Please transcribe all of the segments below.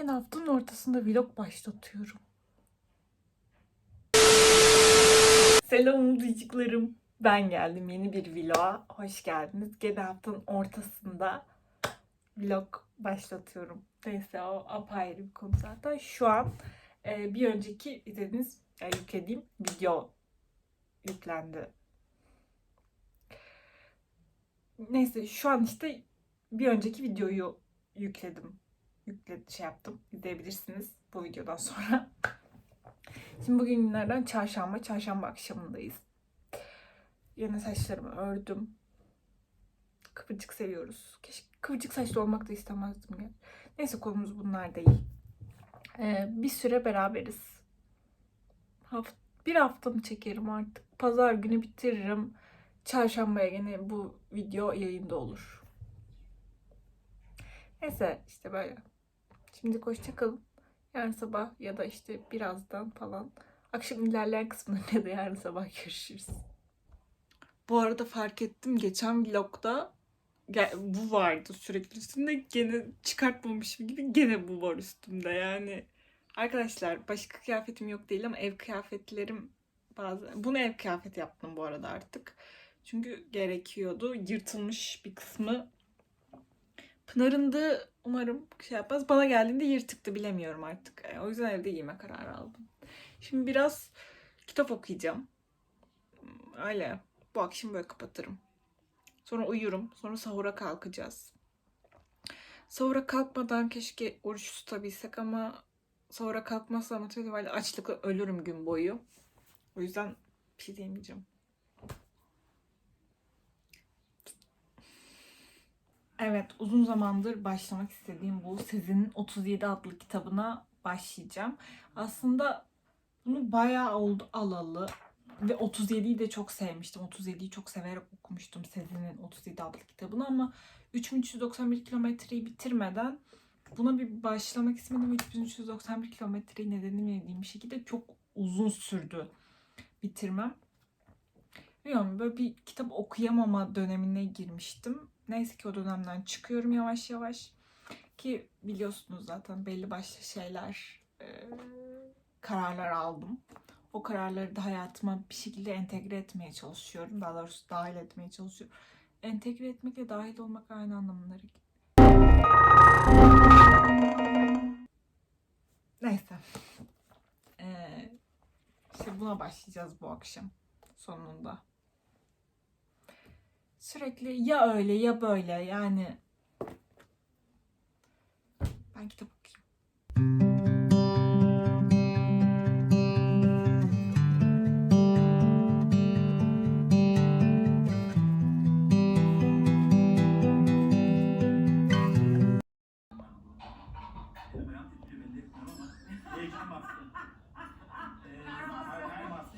Bugün haftanın ortasında vlog başlatıyorum. Selam duycuklarım. Ben geldim yeni bir vloga. Hoş geldiniz. Gene haftanın ortasında vlog başlatıyorum. Neyse o apayrı bir konu zaten. Şu an e, bir önceki izlediğiniz, yani yüklediğim video yüklendi. Neyse şu an işte bir önceki videoyu yükledim. Yükle şey yaptım. İzleyebilirsiniz bu videodan sonra. Şimdi bugün günlerden çarşamba. Çarşamba akşamındayız. Yine saçlarımı ördüm. Kıvırcık seviyoruz. Keşke kıvırcık saçlı olmak da istemezdim ya. Neyse konumuz bunlar değil. Ee, bir süre beraberiz. Haft bir hafta mı çekerim artık. Pazar günü bitiririm. Çarşambaya gene bu video yayında olur. Neyse işte böyle. Şimdi hoşça kalın. Yarın sabah ya da işte birazdan falan. Akşam ilerleyen kısımlarında da yarın sabah görüşürüz. Bu arada fark ettim geçen vlogda bu vardı sürekli üstümde gene çıkartmamışım gibi gene bu var üstümde yani. Arkadaşlar başka kıyafetim yok değil ama ev kıyafetlerim bazı bunu ev kıyafeti yaptım bu arada artık. Çünkü gerekiyordu. Yırtılmış bir kısmı Pınar'ın da umarım şey yapmaz. Bana geldiğinde yırtıktı bilemiyorum artık. E, O yüzden evde giyme kararı aldım. Şimdi biraz kitap okuyacağım. Öyle. Bu akşam böyle kapatırım. Sonra uyurum. Sonra sahura kalkacağız. Sahura kalkmadan keşke oruç tutabilsek ama sahura kalkmazsam itibariyle açlıkla ölürüm gün boyu. O yüzden bir şey. Evet, uzun zamandır başlamak istediğim bu Sezin'in 37 adlı kitabına başlayacağım. Aslında bunu bayağı oldu alalı ve 37'yi de çok sevmiştim. 37'yi çok severek okumuştum Sezin'in 37 adlı kitabını ama 3391 kilometreyi bitirmeden buna bir başlamak istemedim. 3391 kilometreyi nedeni bildiğim bir şekilde çok uzun sürdü bitirmem. Bilmiyorum böyle bir kitap okuyamama dönemine girmiştim. Neyse ki o dönemden çıkıyorum yavaş yavaş. Ki biliyorsunuz zaten belli başlı şeyler, e, kararlar aldım. O kararları da hayatıma bir şekilde entegre etmeye çalışıyorum. Daha doğrusu dahil etmeye çalışıyorum. Entegre etmekle dahil olmak aynı anlamlara. Neyse. Ee, işte buna başlayacağız bu akşam sonunda. Sürekli ya öyle ya böyle yani. Ben kitap okuyayım.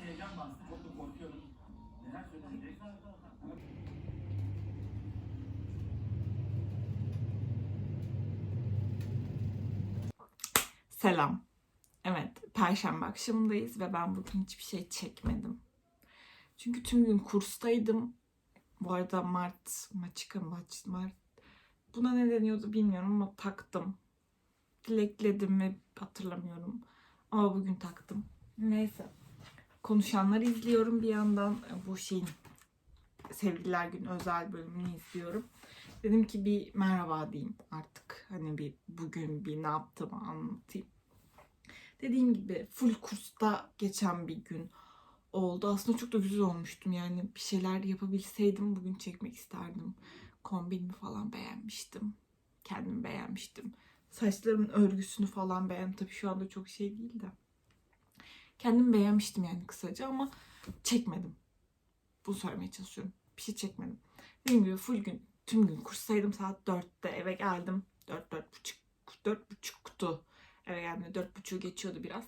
Heyecan bastı. Çok da korkuyorum. Neler söyleyecek? Selam. Evet, perşembe akşamındayız ve ben bugün hiçbir şey çekmedim. Çünkü tüm gün kurstaydım. Bu arada Mart, Maçka, Maç, Mart. Buna ne deniyordu bilmiyorum ama taktım. Dilekledim mi hatırlamıyorum. Ama bugün taktım. Neyse. Konuşanları izliyorum bir yandan. Bu şeyin Sevgililer Günü özel bölümünü izliyorum. Dedim ki bir merhaba diyeyim artık. Hani bir bugün bir ne yaptığımı anlatayım. Dediğim gibi full kursta geçen bir gün oldu. Aslında çok da güzel olmuştum. Yani bir şeyler yapabilseydim bugün çekmek isterdim. Kombinimi falan beğenmiştim. Kendimi beğenmiştim. Saçlarımın örgüsünü falan beğendim. Tabii şu anda çok şey değil de. Kendimi beğenmiştim yani kısaca ama çekmedim. Bunu söylemeye çalışıyorum. Bir şey çekmedim. Dediğim gibi full gün, tüm gün kurstaydım. Saat 4'te eve geldim. 4, 4 buçuk, 4 buçuktu. Eve geldiğimde 4 buçuğu geçiyordu biraz.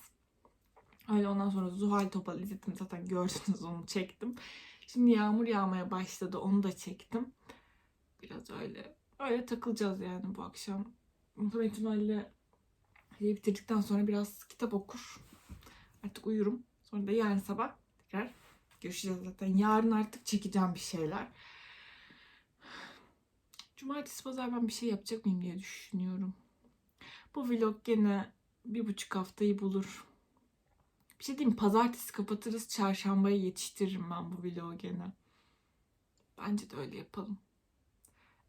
Öyle ondan sonra Zuhal Topal izledim. Zaten gördünüz onu çektim. Şimdi yağmur yağmaya başladı. Onu da çektim. Biraz öyle öyle takılacağız yani bu akşam. Muhtemelen ihtimalle şeyi bitirdikten sonra biraz kitap okur. Artık uyurum. Sonra da yarın sabah tekrar görüşeceğiz zaten. Yarın artık çekeceğim bir şeyler. Cumartesi pazar ben bir şey yapacak mıyım diye düşünüyorum. Bu vlog gene bir buçuk haftayı bulur. Bir şey diyeyim? Pazartesi kapatırız. Çarşambaya yetiştiririm ben bu vlogu gene. Bence de öyle yapalım.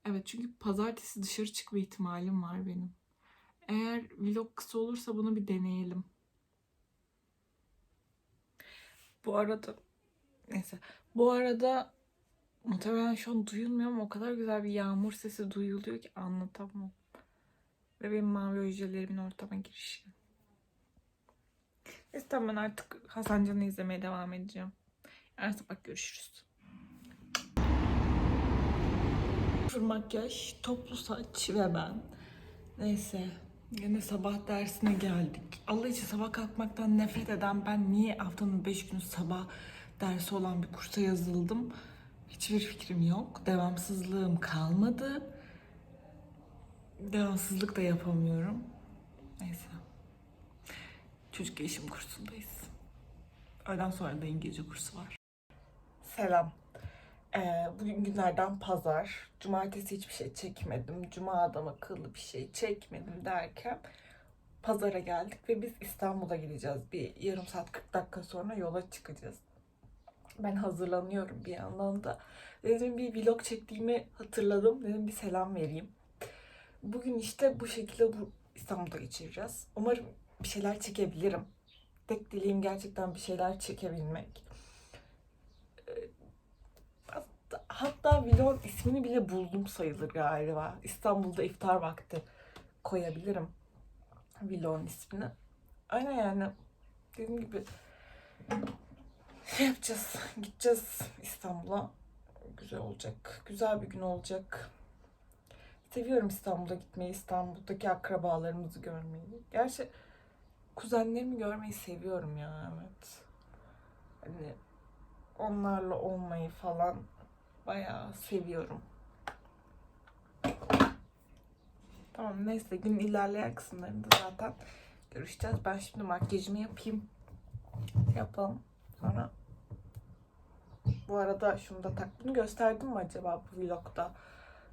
Evet çünkü pazartesi dışarı çıkma ihtimalim var benim. Eğer vlog kısa olursa bunu bir deneyelim. Bu arada neyse. Bu arada muhtemelen şu an duyulmuyor ama o kadar güzel bir yağmur sesi duyuluyor ki anlatamam. Ve benim mavi ojelerimin ortama girişi. Neyse tamam ben artık Hasan Can'ı izlemeye devam edeceğim. Yarın sabah görüşürüz. Sıfır makyaj, toplu saç ve ben. Neyse. Yine sabah dersine geldik. Allah için sabah kalkmaktan nefret eden ben niye haftanın 5 günü sabah dersi olan bir kursa yazıldım? Hiçbir fikrim yok. Devamsızlığım kalmadı. Devamsızlık da yapamıyorum. Neyse. Çocuk gelişim kursundayız. Öğleden sonra da İngilizce kursu var. Selam. Ee, bugün günlerden pazar. Cumartesi hiçbir şey çekmedim. Cuma adam akıllı bir şey çekmedim derken pazara geldik ve biz İstanbul'a gideceğiz. Bir yarım saat 40 dakika sonra yola çıkacağız. Ben hazırlanıyorum bir yandan da. Dedim bir vlog çektiğimi hatırladım. Dedim bir selam vereyim. Bugün işte bu şekilde bu İstanbul'da geçireceğiz. Umarım bir şeyler çekebilirim. Tek dileğim gerçekten bir şeyler çekebilmek. Ee, Hatta, hatta vlogun ismini bile buldum sayılır galiba. İstanbul'da iftar vakti koyabilirim vlogun ismini. Aynen yani dediğim gibi şey yapacağız. Gideceğiz İstanbul'a. Güzel olacak. Güzel bir gün olacak. Seviyorum İstanbul'a gitmeyi, İstanbul'daki akrabalarımızı görmeyi. Gerçi kuzenlerimi görmeyi seviyorum ya evet. Hani onlarla olmayı falan bayağı seviyorum. Tamam neyse gün ilerleyen kısımlarında zaten görüşeceğiz. Ben şimdi makyajımı yapayım. Yapalım. Sonra bu arada şunu da tak. Bunu gösterdim mi acaba bu vlogda?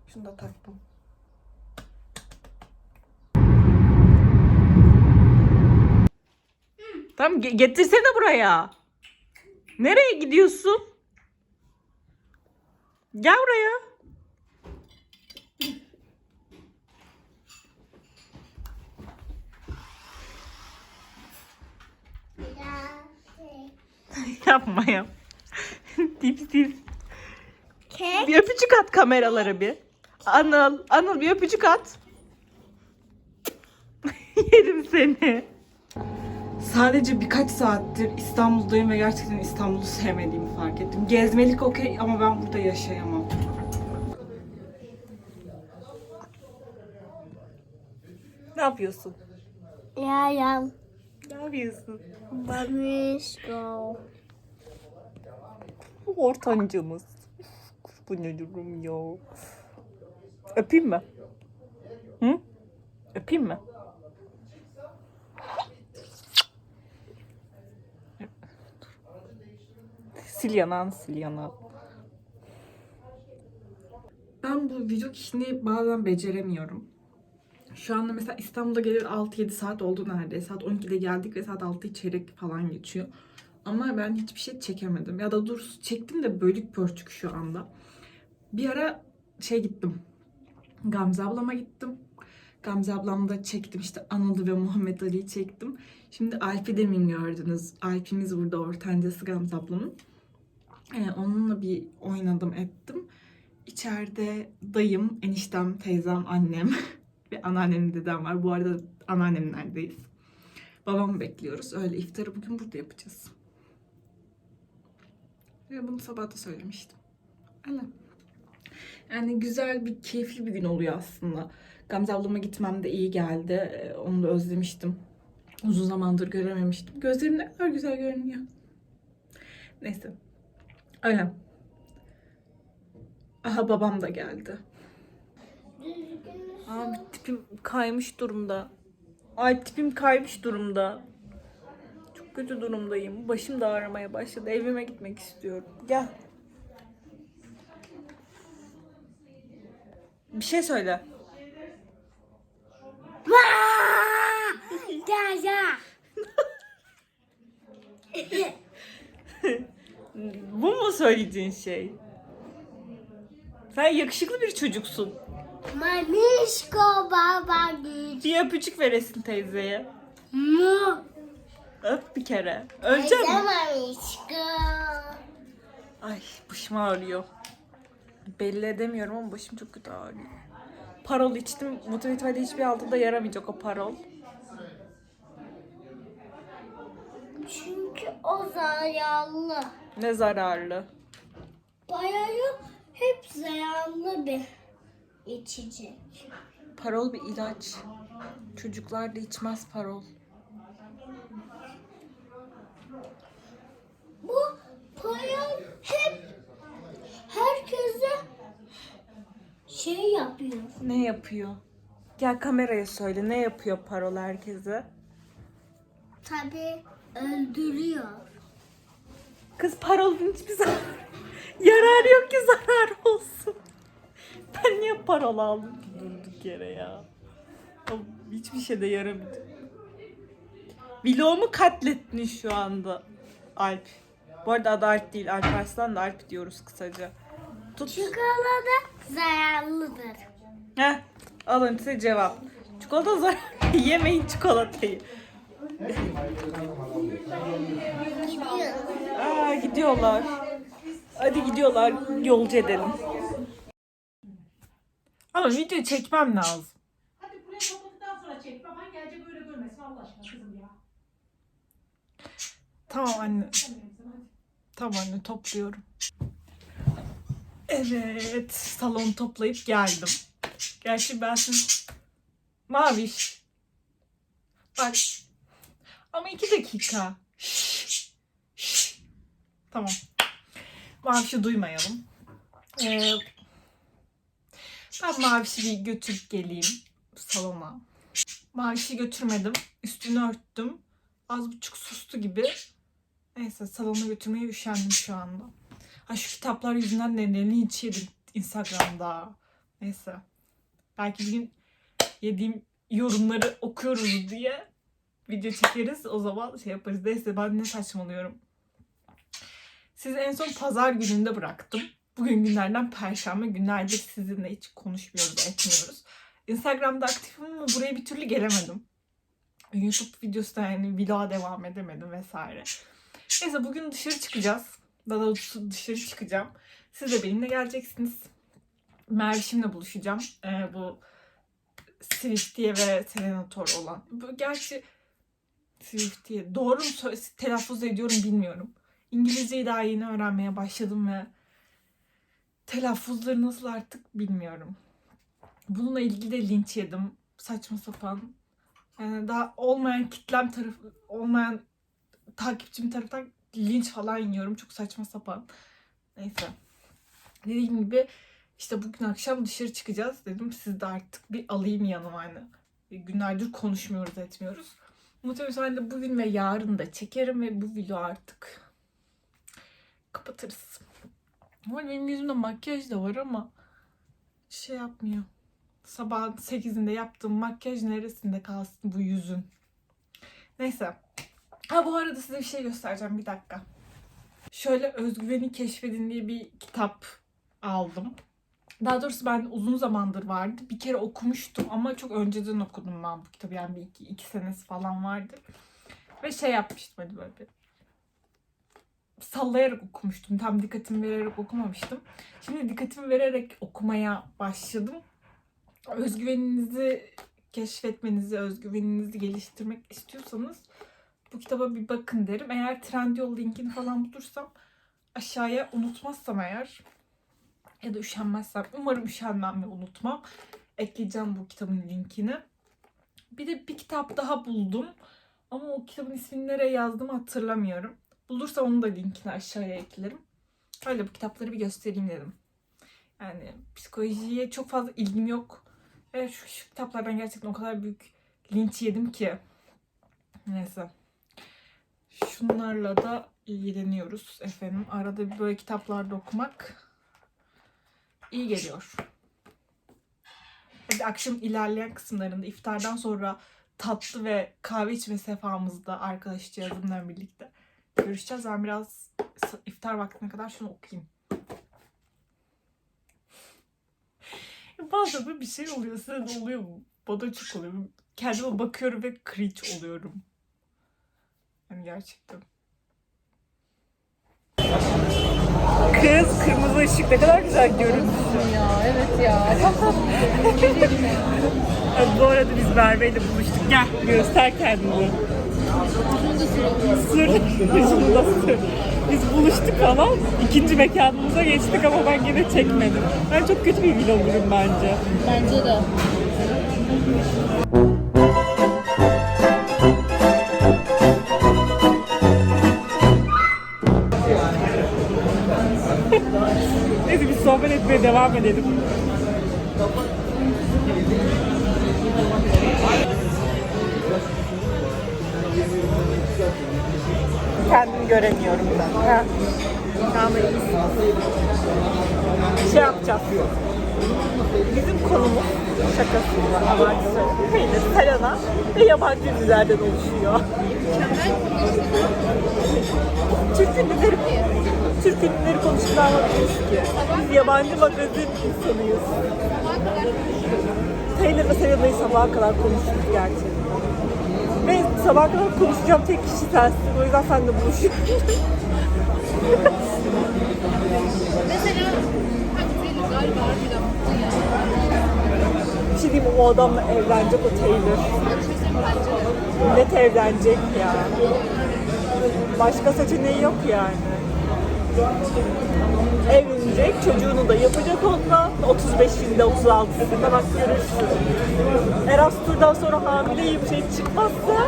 Şunu da taktım. Tamam ge- getirsene buraya. Nereye gidiyorsun? Gel buraya. Yapma yap. dip dip. Kek. Bir öpücük at kameralara bir. Anıl, Anıl bir öpücük at. Yerim seni. Sadece birkaç saattir İstanbul'dayım ve gerçekten İstanbul'u sevmediğimi fark ettim. Gezmelik okey ama ben burada yaşayamam. Ne yapıyorsun? Yayam. Ne yapıyorsun? Babişko. Ortancamız. Bu ne durum ya? Öpeyim mi? Hı? Öpeyim mi? Sil yanağını. Ben bu vlog işini bazen beceremiyorum. Şu anda mesela İstanbul'da gelir 6-7 saat oldu neredeyse. Saat 12'de geldik ve saat 6'yı çeyrek falan geçiyor. Ama ben hiçbir şey çekemedim. Ya da dur çektim de bölük pörçük şu anda. Bir ara şey gittim. Gamze ablama gittim. Gamze ablamda çektim işte Anıl'ı ve Muhammed Ali'yi çektim. Şimdi Alp'i demin gördünüz. Alp'imiz burada ortancası Gamze ablamın. Ee, onunla bir oynadım ettim. İçeride dayım, eniştem, teyzem, annem ve anneannem dedem var. Bu arada anneannemlerdeyiz. Babamı bekliyoruz. Öyle iftarı bugün burada yapacağız. Ve bunu sabah da söylemiştim. Öyle. Yani güzel bir, keyifli bir gün oluyor aslında. Gamze ablama gitmem de iyi geldi. Ee, Onu da özlemiştim. Uzun zamandır görememiştim. Gözlerim ne kadar güzel görünüyor. Neyse. Öyle. Aha babam da geldi. Abi tipim kaymış durumda. Ay tipim kaymış durumda. Çok kötü durumdayım. Başım da ağrımaya başladı. Evime gitmek istiyorum. Gel. Bir şey söyle. Söyleyeceğin şey? Sen yakışıklı bir çocuksun. Manişko baba güç. Bir öpücük veresin teyzeye. Mu. Öp bir kere. Öleceğim mi? Manişko. Ay başım ağrıyor. Belli edemiyorum ama başım çok kötü ağrıyor. Parol içtim. Motivatifade hiçbir altında yaramayacak o parol. Çünkü o zararlı. Ne zararlı. Bayağı hep zararlı bir içecek. Parol bir ilaç. Çocuklar da içmez parol. Bu bayağı hep herkese şey yapıyor. Ne yapıyor? Gel kameraya söyle. Ne yapıyor parol herkese? Tabii öldürüyor. Kız parolun hiçbir zarar. Yararı yok ki zarar olsun. Ben niye parol aldım ki durduk yere ya? Hiçbir şeyde yaramıyor. Vlogumu katlettin şu anda. Alp. Bu arada adı Alp değil. Alp Arslan da Alp diyoruz kısaca. Tut. Çikolata zararlıdır. Heh. Alın size cevap. Çikolata zarar. Yemeyin çikolatayı. Aa gidiyorlar. Hadi gidiyorlar. Yolcu edelim. Ama video çekmem lazım. Hadi buraya topladıktan sonra çek. Baban gelecek öyle görmesin Allah aşkına kızım ya. Tamam anne. Tamam anne topluyorum. Evet. Salon toplayıp geldim. Gerçi ben şimdi... Maviş. Bak. Ama iki dakika. Tamam. Maviş'i duymayalım. Ee, ben Maviş'i bir götürüp geleyim salona. Maviş'i götürmedim. Üstünü örttüm. Az buçuk sustu gibi. Neyse salona götürmeye üşendim şu anda. Ha şu kitaplar yüzünden de ne linç yedim Instagram'da. Neyse. Belki bir gün yediğim yorumları okuyoruz diye video çekeriz. O zaman şey yaparız. Neyse ben ne saçmalıyorum. Sizi en son pazar gününde bıraktım. Bugün günlerden perşembe günlerdir sizinle hiç konuşmuyoruz, etmiyoruz. Instagram'da aktifim ama buraya bir türlü gelemedim. YouTube videosu da yani vloga devam edemedim vesaire. Neyse bugün dışarı çıkacağız. Daha doğrusu dışarı çıkacağım. Siz de benimle geleceksiniz. Mervişimle buluşacağım. Ee, bu Swiftie ve Serenator olan. Bu, gerçi Swiftie doğru mu telaffuz ediyorum bilmiyorum. İngilizceyi daha yeni öğrenmeye başladım ve telaffuzları nasıl artık bilmiyorum. Bununla ilgili de linç yedim. Saçma sapan. Yani daha olmayan kitlem tarafı, olmayan takipçim tarafından linç falan yiyorum. Çok saçma sapan. Neyse. Dediğim gibi işte bugün akşam dışarı çıkacağız. Dedim siz de artık bir alayım yanıma hani. Günlerdir konuşmuyoruz etmiyoruz. Muhtemelen de bugün ve yarın da çekerim ve bu video artık kapatırız. Ama benim yüzümde makyaj da var ama şey yapmıyor. Sabah 8'inde yaptığım makyaj neresinde kalsın bu yüzün. Neyse. Ha bu arada size bir şey göstereceğim bir dakika. Şöyle Özgüveni Keşfedin diye bir kitap aldım. Daha doğrusu ben uzun zamandır vardı. Bir kere okumuştum ama çok önceden okudum ben bu kitabı. Yani bir iki, iki senesi falan vardı. Ve şey yapmıştım hadi böyle bir sallayarak okumuştum. Tam dikkatimi vererek okumamıştım. Şimdi dikkatimi vererek okumaya başladım. Özgüveninizi keşfetmenizi, özgüveninizi geliştirmek istiyorsanız bu kitaba bir bakın derim. Eğer Trendyol linkini falan bulursam aşağıya unutmazsam eğer ya da üşenmezsem umarım üşenmem ve unutmam. Ekleyeceğim bu kitabın linkini. Bir de bir kitap daha buldum. Ama o kitabın ismini nereye yazdım hatırlamıyorum. Bulursam onun da linkini aşağıya eklerim. Öyle bu kitapları bir göstereyim dedim. Yani psikolojiye çok fazla ilgim yok. Ve şu, şu kitaplardan gerçekten o kadar büyük linç yedim ki. Neyse. Şunlarla da ilgileniyoruz efendim. Arada böyle kitaplarda okumak iyi geliyor. Hadi akşam ilerleyen kısımlarında iftardan sonra tatlı ve kahve içme sefamızda arkadaşcağızımla birlikte görüşeceğiz. Ben biraz iftar vaktine kadar şunu okuyayım. Bazen böyle bir şey oluyor. Sana da oluyor mu? Bana çok oluyor. Kendime bakıyorum ve cringe oluyorum. Yani gerçekten. Kız kırmızı ışık ne kadar güzel görünmüşsün ya. Evet ya. Bu arada biz Merve ile buluştuk. Gel göster kendini. Sür. Şunu da sür. Biz buluştuk falan. İkinci mekanımıza geçtik ama ben gene çekmedim. Ben çok kötü bir vloggerim bence. Bence de. Etmeye devam edelim. Kendimi göremiyorum ben. Ha. Tamam Şey yapacağız. Bizim konumuz şakası abartısı. Peynir, Selena ve yabancı ünlülerden oluşuyor. Türk ünlüleri, Türk ünlüleri anlatıyoruz ki. Biz yabancı magazin insanıyız. Taylor ve Selena'yı sabaha kadar konuşuruz gerçekten. Ve sabaha kadar konuşacağım tek kişi sensin. O yüzden sen de buluşuyorsun. Mesela hadi galiba. Bir şey diyeyim o adamla evlenecek o Taylor. Net evlenecek ya. Başka seçeneği yok yani. Evlenecek, çocuğunu da yapacak onunla. 35'inde, 36'sında bak görürsün. Eras turdan sonra hamileyim şey çıkmazsa.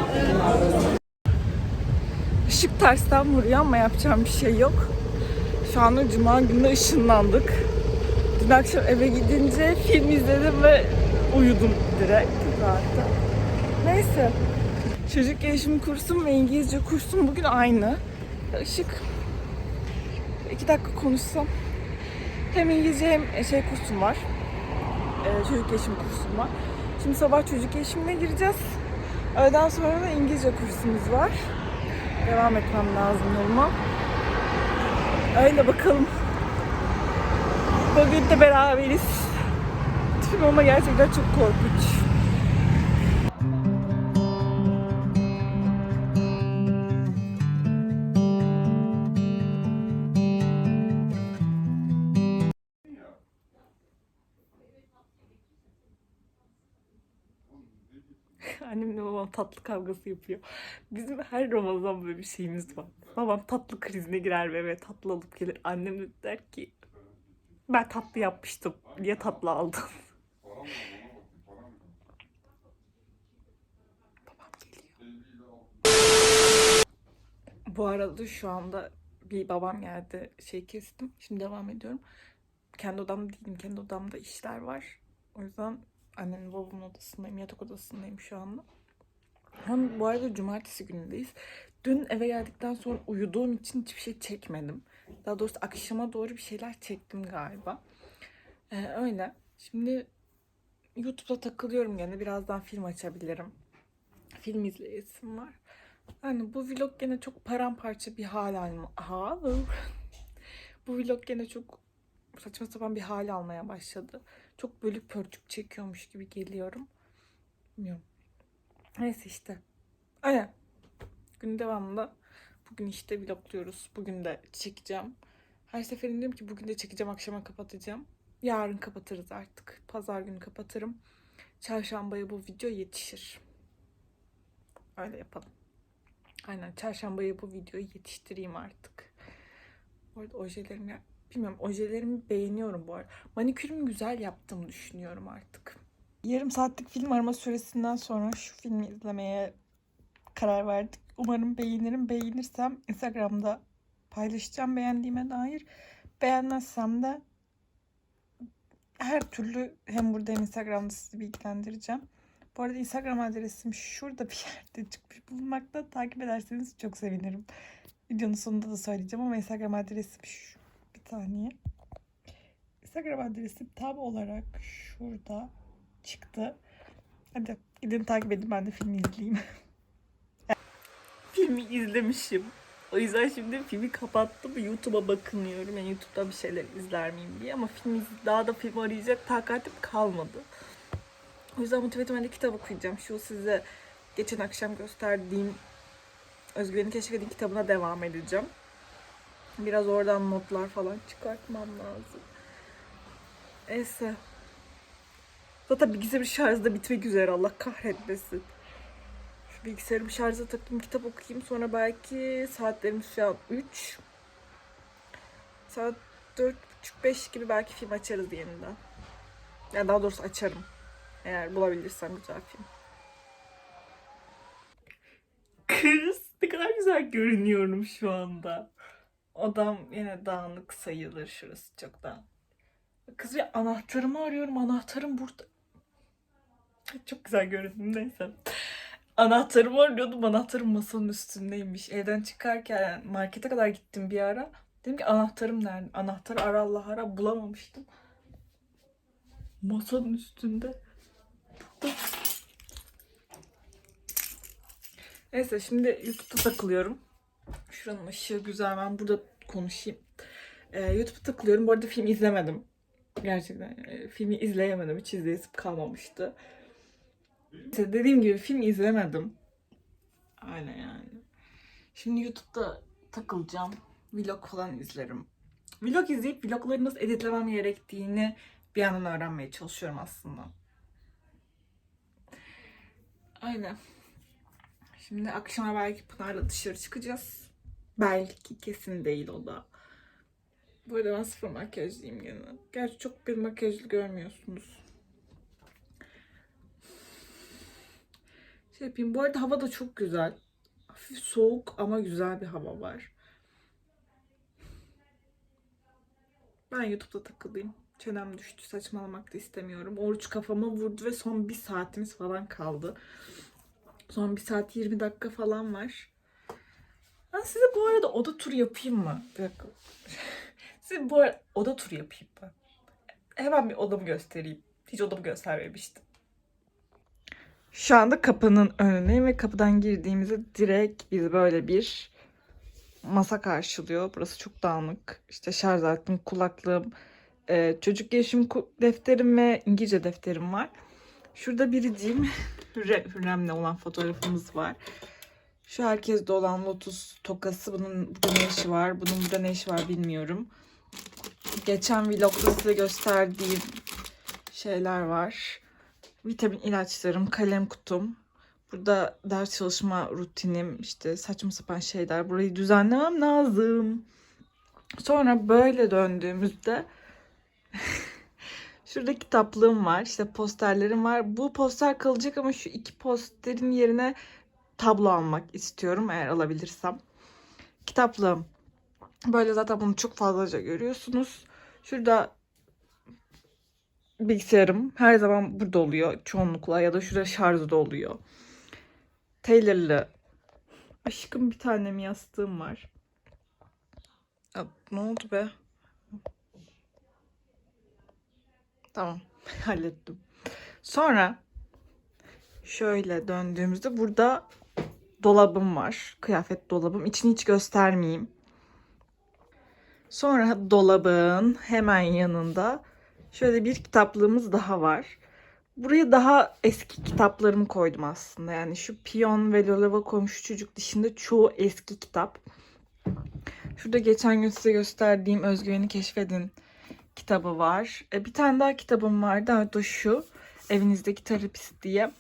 Işık tersten vuruyor ama yapacağım bir şey yok. Şu anda cuma günü ışınlandık. Dün akşam eve gidince film izledim ve uyudum direkt zaten. Neyse. Çocuk gelişim kursum ve İngilizce kursum bugün aynı. Işık. iki dakika konuşsam. Hem İngilizce hem şey kursum var. Ee, çocuk gelişim kursum var. Şimdi sabah çocuk gelişimine gireceğiz. Öğleden sonra da İngilizce kursumuz var. Devam etmem lazım yoluma. Öyle bakalım. Bugün de beraberiz. Tipim ama gerçekten çok korkunç. Tatlı kavgası yapıyor. Bizim her Ramazan böyle bir şeyimiz var. Babam tatlı krizine girer ve tatlı alıp gelir. Annem de der ki ben tatlı yapmıştım. Niye tatlı aldın? babam geliyor. Bu arada şu anda bir babam geldi. Şey kestim. Şimdi devam ediyorum. Kendi odamda değilim. Kendi odamda işler var. O yüzden annemin babamın odasındayım. Yatak odasındayım şu anda. Hem bu arada cumartesi günündeyiz. Dün eve geldikten sonra uyuduğum için hiçbir şey çekmedim. Daha doğrusu akşama doğru bir şeyler çektim galiba. Ee, öyle. Şimdi YouTube'da takılıyorum gene. Birazdan film açabilirim. Film izleyesim var. Yani bu vlog gene çok paramparça bir hal alma. Ha, bu vlog gene çok saçma sapan bir hal almaya başladı. Çok bölük pörçük çekiyormuş gibi geliyorum. Bilmiyorum. Neyse işte. Aynen. Gün devamında bugün işte vlogluyoruz. Bugün de çekeceğim. Her seferinde diyorum ki bugün de çekeceğim akşama kapatacağım. Yarın kapatırız artık. Pazar günü kapatırım. Çarşambaya bu video yetişir. Öyle yapalım. Aynen çarşambaya bu videoyu yetiştireyim artık. Bu arada ojelerimi ya- bilmiyorum ojelerimi beğeniyorum bu arada. Manikürümü güzel yaptığımı düşünüyorum artık. Yarım saatlik film arama süresinden sonra şu filmi izlemeye karar verdik. Umarım beğenirim. Beğenirsem Instagram'da paylaşacağım beğendiğime dair. Beğenmezsem de her türlü hem burada hem Instagram'da sizi bilgilendireceğim. Bu arada Instagram adresim şurada bir yerde çıkmış bulunmakta. Takip ederseniz çok sevinirim. Videonun sonunda da söyleyeceğim ama Instagram adresim şu. Bir saniye. Instagram adresim tam olarak şurada çıktı. Hadi gidin takip edin ben de filmi izleyeyim. filmi izlemişim. O yüzden şimdi filmi kapattım. YouTube'a bakınıyorum. Yani YouTube'da bir şeyler izler miyim diye. Ama film iz- daha da film arayacak takatim kalmadı. O yüzden muhtemelen kitap okuyacağım. Şu size geçen akşam gösterdiğim Özgüveni Keşfedin kitabına devam edeceğim. Biraz oradan notlar falan çıkartmam lazım. Neyse. Zaten bilgisayarın şarjı da bitmek üzere Allah kahretmesin. Şu bilgisayarımı şarja takayım, kitap okuyayım. Sonra belki saatlerimiz şu an 3. Saat 4.30-5 gibi belki film açarız yeniden. Yani daha doğrusu açarım. Eğer bulabilirsem güzel film. Kız ne kadar güzel görünüyorum şu anda. Odam yine dağınık sayılır şurası çok dağınık. Kız ya anahtarımı arıyorum. Anahtarım burada. Çok güzel göründüm neyse. Anahtarımı arıyordum. Anahtarım masanın üstündeymiş. Evden çıkarken markete kadar gittim bir ara. Dedim ki anahtarım nerede? Anahtarı ara Allah ara bulamamıştım. Masanın üstünde. Neyse şimdi YouTube'da takılıyorum. Şuranın ışığı güzel. Ben burada konuşayım. Ee, YouTube'da takılıyorum. Bu arada film izlemedim. Gerçekten e, filmi izleyemedim. Hiç izleyesim kalmamıştı. İşte dediğim gibi film izlemedim. Aynen yani. Şimdi YouTube'da takılacağım. Vlog falan izlerim. Vlog izleyip vlogları nasıl editlemem gerektiğini bir yandan öğrenmeye çalışıyorum aslında. Aynen. Şimdi akşama belki Pınar'la dışarı çıkacağız. Belki kesin değil o da. Bu arada ben sıfır makyajlıyım gene. Gerçi çok bir makyajlı görmüyorsunuz. Şey yapayım. Bu arada hava da çok güzel. Hafif soğuk ama güzel bir hava var. Ben YouTube'da takılayım. Çenem düştü. Saçmalamak da istemiyorum. Oruç kafama vurdu ve son bir saatimiz falan kaldı. Son bir saat 20 dakika falan var. Ben size bu arada oda turu yapayım mı? Bir dakika. size bu arada oda turu yapayım ben. Hemen bir odamı göstereyim. Hiç odamı göstermemiştim. Şu anda kapının önündeyim ve kapıdan girdiğimizde direkt biz böyle bir masa karşılıyor. Burası çok dağınık. İşte şarj aletim, kulaklığım, e, çocuk gelişim defterim ve İngilizce defterim var. Şurada biriciğim Hürre- Hürrem'le olan fotoğrafımız var. Şu herkeste olan lotus tokası. Bunun burada ne işi var? Bunun burada ne işi var bilmiyorum. Geçen vlogda size gösterdiğim şeyler var. Vitamin ilaçlarım, kalem kutum. Burada ders çalışma rutinim, işte saçma sapan şeyler. Burayı düzenlemem lazım. Sonra böyle döndüğümüzde Şurada kitaplığım var. işte posterlerim var. Bu poster kalacak ama şu iki posterin yerine tablo almak istiyorum eğer alabilirsem. Kitaplığım. Böyle zaten bunu çok fazlaca görüyorsunuz. Şurada bilgisayarım her zaman burada oluyor çoğunlukla ya da şurada şarjda oluyor. Taylor'lı aşkım bir tanem yastığım var. Ya, ne oldu be? Tamam. Hallettim. Sonra şöyle döndüğümüzde burada dolabım var. Kıyafet dolabım. İçini hiç göstermeyeyim. Sonra dolabın hemen yanında şöyle bir kitaplığımız daha var. Buraya daha eski kitaplarımı koydum aslında. Yani şu Piyon ve Lolava Komşu Çocuk dışında çoğu eski kitap. Şurada geçen gün size gösterdiğim Özgüveni Keşfedin kitabı var. E, bir tane daha kitabım vardı. O da şu. Evinizdeki terapist diye.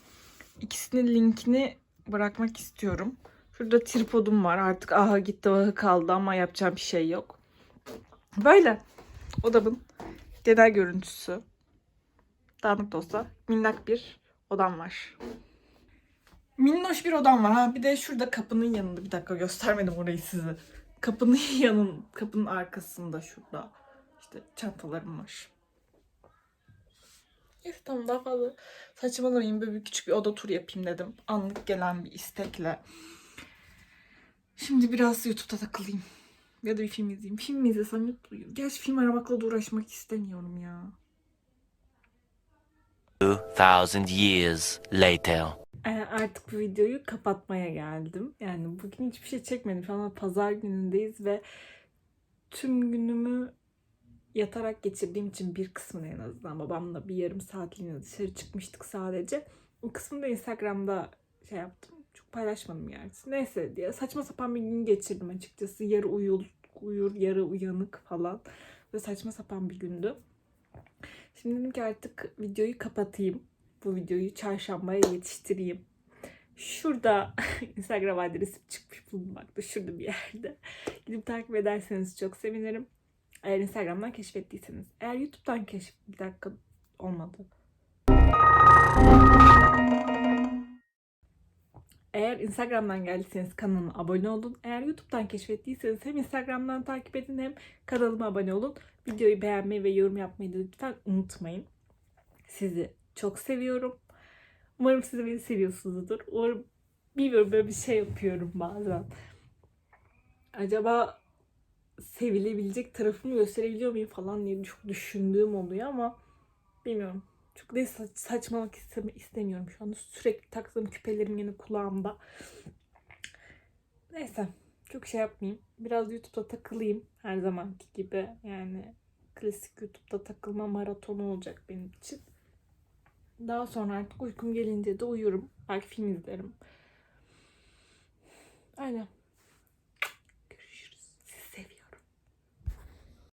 İkisinin linkini bırakmak istiyorum. Şurada tripodum var. Artık aha gitti ahı kaldı ama yapacağım bir şey yok. Böyle. Odamın genel görüntüsü. Dağınık da olsa minnak bir odam var. Minnoş bir odam var. Ha bir de şurada kapının yanında. Bir dakika göstermedim orayı size. Kapının yanın, kapının arkasında şurada. İşte çantalarım var. Neyse tamam daha fazla saçmalamayayım. Böyle bir küçük bir oda turu yapayım dedim. Anlık gelen bir istekle. Şimdi biraz YouTube'da takılayım. Ya da bir film izleyeyim. Film mi izlesem mutluyum. Gerçi film aramakla da uğraşmak istemiyorum ya. 2,000 years later. Ee, artık bu videoyu kapatmaya geldim. Yani bugün hiçbir şey çekmedim. Şu anda pazar günündeyiz ve tüm günümü yatarak geçirdiğim için bir kısmını en azından babamla bir yarım saatliğine dışarı çıkmıştık sadece. O kısmını da Instagram'da şey yaptım. Çok paylaşmadım gerçi. Neyse diye saçma sapan bir gün geçirdim açıkçası. Yarı uyul, uyur, yarı uyanık falan. Ve saçma sapan bir gündü. Şimdi dedim ki artık videoyu kapatayım. Bu videoyu çarşambaya yetiştireyim. Şurada Instagram adresim çıkmış bulunmakta. Şurada bir yerde. Gidip takip ederseniz çok sevinirim. Eğer Instagram'dan keşfettiyseniz. Eğer YouTube'dan keşf... Bir dakika olmadı. Eğer Instagram'dan geldiyseniz kanalıma abone olun. Eğer YouTube'dan keşfettiyseniz hem Instagram'dan takip edin hem kanalıma abone olun. Videoyu beğenmeyi ve yorum yapmayı da lütfen unutmayın. Sizi çok seviyorum. Umarım siz de beni seviyorsunuzdur. Umarım bilmiyorum böyle bir şey yapıyorum bazen. Acaba sevilebilecek tarafımı gösterebiliyor muyum falan diye çok düşündüğüm oluyor ama bilmiyorum. Çok da sa- saçmalık istemi- istemiyorum şu anda. Sürekli taktığım küpelerim yine kulağımda. Neyse. Çok şey yapmayayım. Biraz YouTube'da takılayım. Her zamanki gibi. Yani klasik YouTube'da takılma maratonu olacak benim için. Daha sonra artık uykum gelince de uyurum. Belki film izlerim. Aynen.